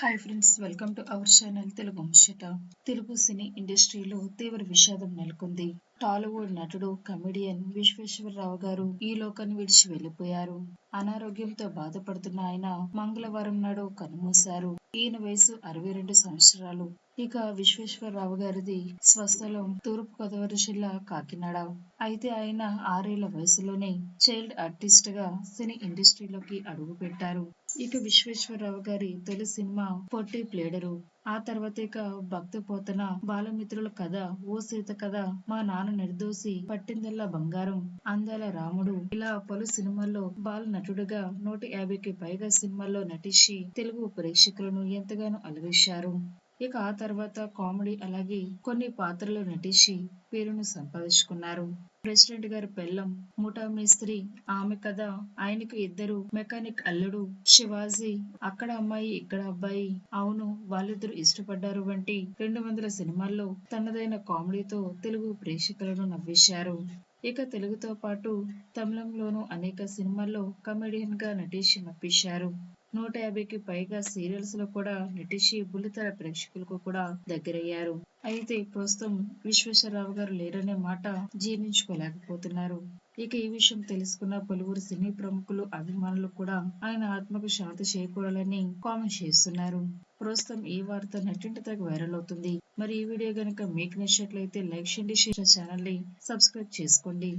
Hi friends welcome to our channel Telugu ముచ్చట Telugu cine ఇండస్ట్రీలో తీవ్ర విషాదం నెలకొంది. టాలీవుడ్ నటుడు కమెడియన్ విశ్వేశ్వరరావు గారు ఈ లోకాన్ని విడిచి వెళ్ళిపోయారు అనారోగ్యంతో బాధపడుతున్న ఆయన మంగళవారం నాడు కన్నుమూశారు. ఈయన వయసు అరవై రెండు సంవత్సరాలు. ఇక విశ్వేశ్వరరావు గారిది స్వస్థలం తూర్పు గోదావరి జిల్లా కాకినాడ. అయితే ఆయన ఆరేళ్ళ వయసులోనే చైల్డ్ ఆర్టిస్ట్గా సినీ ఇండస్ట్రీలోకి అడుగు పెట్టారు. ఇక విశ్వేశ్వరరావు గారి తొలి సినిమా పొట్టి ప్లేడరు. ఆ తర్వాత ఇక భక్త పోతన బాలమిత్రుల కథ ఓ సీత కథ మా నాన్న నిర్దోషి పట్టిందల్లా బంగారం అందాల రాముడు ఇలా పలు సినిమాల్లో బాల నటుడుగా నూట యాభైకి పైగా సినిమాల్లో నటించి తెలుగు ప్రేక్షకులను ఎంతగానో అలవేశారు. ఇక ఆ తర్వాత కామెడీ అలాగే కొన్ని పాత్రలు నటించి పేరును సంపాదించుకున్నారు. ప్రెసిడెంట్ గారి పెళ్ళం ముఠా మేస్త్రి ఆమె కథ ఆయనకు ఇద్దరు మెకానిక్ అల్లుడు శివాజీ అక్కడ అమ్మాయి ఇక్కడ అబ్బాయి అవును వాళ్ళిద్దరు ఇష్టపడ్డారు వంటి రెండు వందల సినిమాల్లో తనదైన కామెడీతో తెలుగు ప్రేక్షకులను నవ్వేశారు. ఇక తెలుగుతో పాటు తమిళంలోనూ అనేక సినిమాల్లో కమెడియన్గా నటించి మెప్పించారు. నూట యాభైకి పైగా సీరియల్స్లో కూడా నటించి బుల్లితెర ప్రేక్షకులకు కూడా దగ్గరయ్యారు. అయితే ప్రస్తుతం విశ్వేశ్వరరావు గారు లేరనే మాట జీర్ణించుకోలేకపోతున్నారు. ఇక ఈ విషయం తెలుసుకున్న పలువురు సినీ ప్రముఖులు అభిమానులు కూడా ఆయన ఆత్మకు శాంతి చేకూడాలని కామెంట్ చేస్తున్నారు. ప్రస్తుతం ఈ వార్త నెట్టింటి తగ్గ వైరల్ అవుతుంది. మరి ఈ వీడియో గనుక మీకు నచ్చినట్లయితే లైక్ చేయండి షేర్ ఛానల్ని సబ్స్క్రైబ్ చేసుకోండి.